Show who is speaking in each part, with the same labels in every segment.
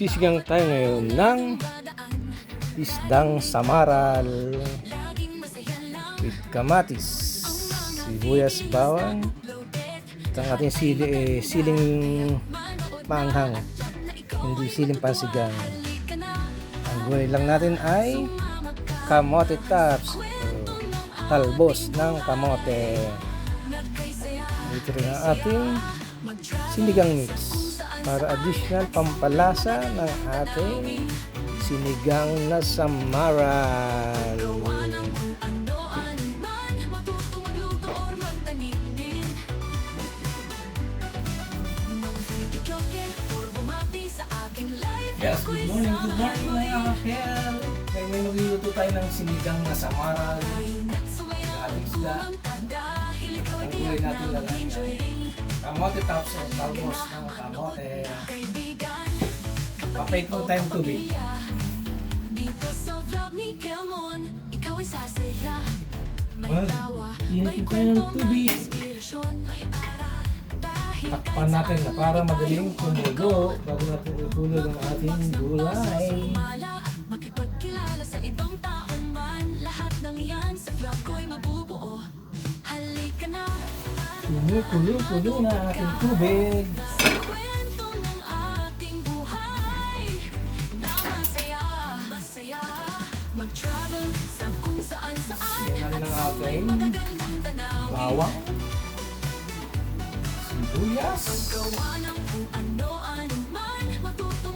Speaker 1: Magsisigang tayo ngayon ng isdang samaral with kamatis, sibuyas, bawang, at ang ating sili, eh, siling maanghang, hindi siling pansigang. Ang gulay lang natin ay kamote tops, talbos ng kamote. Ito rin ang ating sinigang mix para additional pampalasa ng ating sinigang na samaral. Yes, good morning, good morning mga kakel. Ngayon magluluto tayo ng sinigang na samaral. Ating sila. Ang gulay natin lalagyan. Kamote tops o talbos ng kamote. Papait mo tayong tubig. Well, init tayo ng tubig. Takpan natin na para magaling kumulo bago natin itulo ng ating gulay.
Speaker 2: Makipagkilala sa ibang taong man Lahat ng yan sa vlog ko'y mabubuo sa kung saan saan
Speaker 1: Yan ang ating bawang. Sibuyas.
Speaker 2: Magluto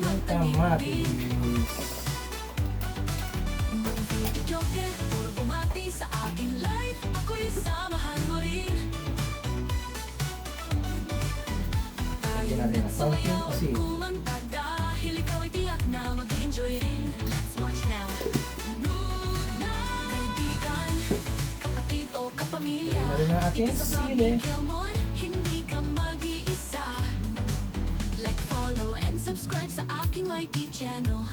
Speaker 1: Ang kamatis. Konting asin.
Speaker 2: Dahil ikaw ay tiyak na mag-enjoy rin Let's watch now Luna, kaibigan, kapatid o kapamilya
Speaker 1: Lagyan natin ang ating sili.
Speaker 2: Hindi ka mag-iisa Like, follow, and subscribe sa aking YT channel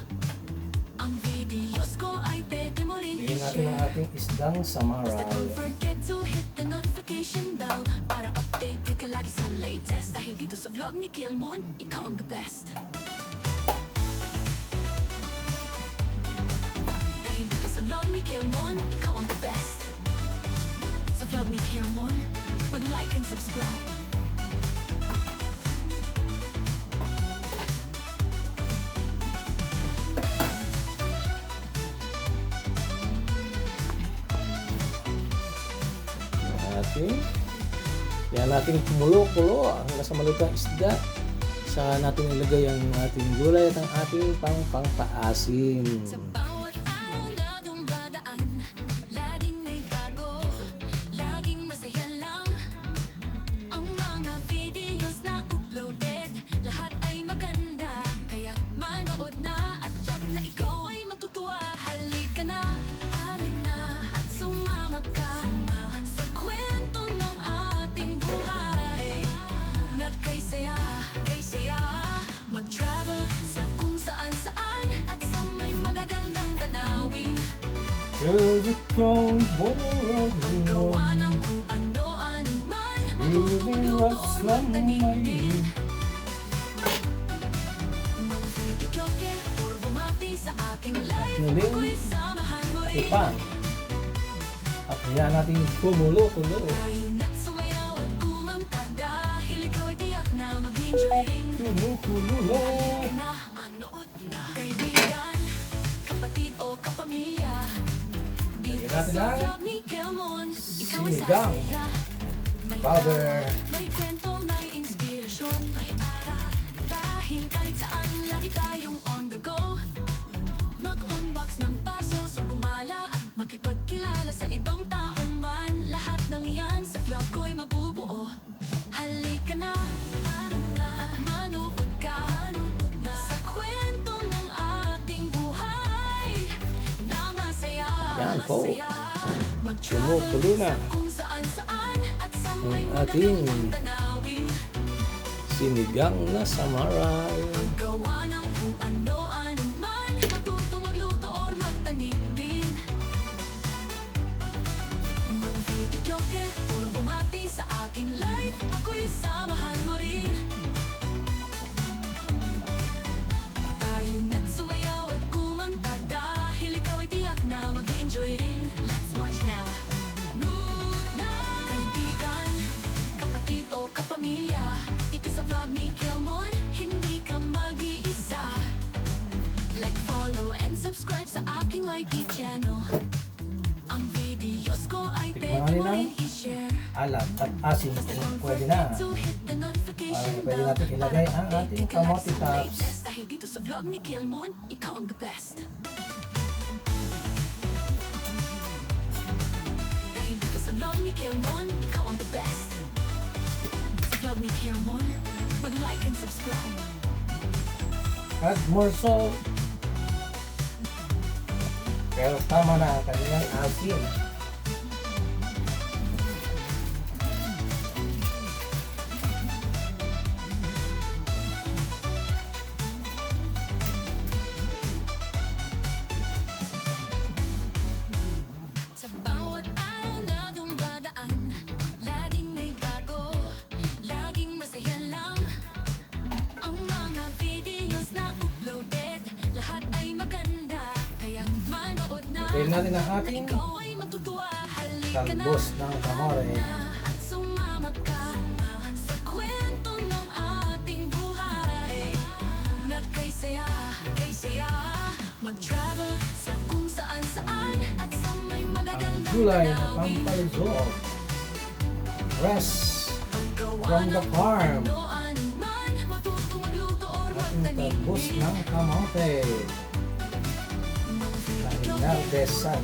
Speaker 2: Ang videos ko ay pwede mo rin
Speaker 1: Lagyan natin ang
Speaker 2: i-share
Speaker 1: ating isdang samaral.
Speaker 2: Don't forget to hit the notification bell Para updated ka lagi sa latest. Dahil dito sa vlog ni Kilmon, ikaw ang the best Dahil dito sa ang the best mag-like and subscribe.
Speaker 1: Yan natin kumulo-kulo ang nasa malutang isda. Saka natin ilagay ang ating gulay at ang ating pang pangpaasim. The throne,
Speaker 2: Gawa ng kung ano-ano man
Speaker 1: Moving rocks from my
Speaker 2: Matutulog Joke, puro bumati sa aking life Ako'y samahan mo rin
Speaker 1: ipan. At kaya natin kumulo-kulo.
Speaker 2: Kain at sumayaw at kumanta Dahil ikaw ay tiyak na mag-enjoy tayong on the go Mag-unbox ng puzzles O gumala. At makipagkilala Sa ibang Yan
Speaker 1: po. Kumukulo na. Ang ating sinigang na samaral.
Speaker 2: At asin kung pwede na. Ay, pwede natin ilagay ang ating kamote tops.
Speaker 1: Dahil dito sa vlog ni Kilmon, ikaw ang the best. Dahil dito sa vlog ni the best. Sa vlog ni Kilmon, mag-like and subscribe.
Speaker 2: Add more salt. Pero tama na ang kanilang asin.
Speaker 1: Sa kung saan saan at sa may
Speaker 2: Ang gulay na pampalzok. Fresh from the
Speaker 1: ng
Speaker 2: farm. Ating talbos ng kamote. Kalinardes sa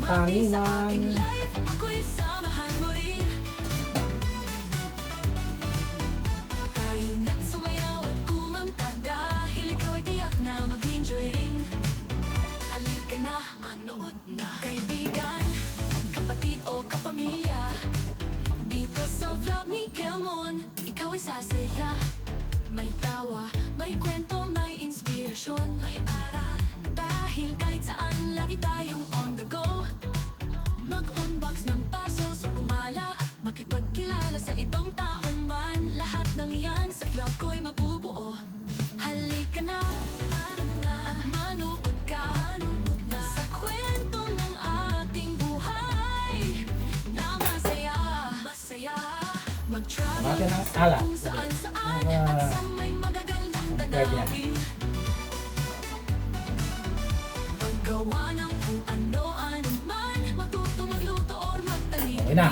Speaker 1: ano-ano man Matuto magluto or magtanim
Speaker 2: Okay na.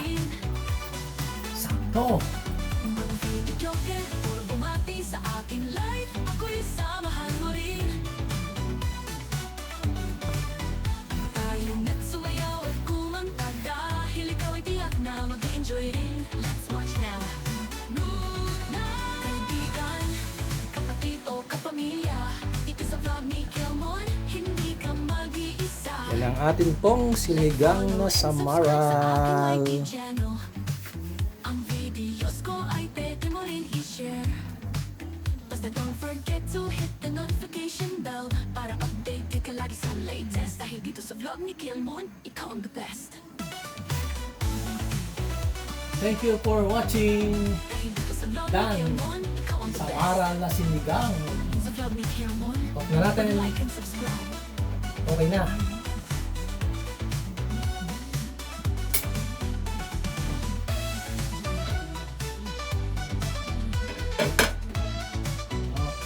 Speaker 2: Sakto. Ang atin pong sinigang na samaral.
Speaker 1: Don't forget to hit the notification bell Para updated ka lagi sa latest Dahil dito sa vlog ni Kilmon, ikaw ang the best
Speaker 2: Thank you for watching Dan. sa aral na sinigang. Huwag na natin Okay na.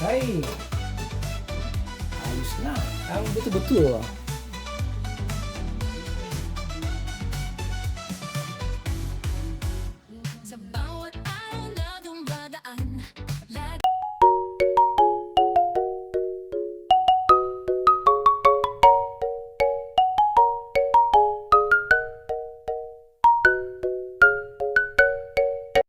Speaker 2: Okay. Ayos na. Ang buto-buto. ah.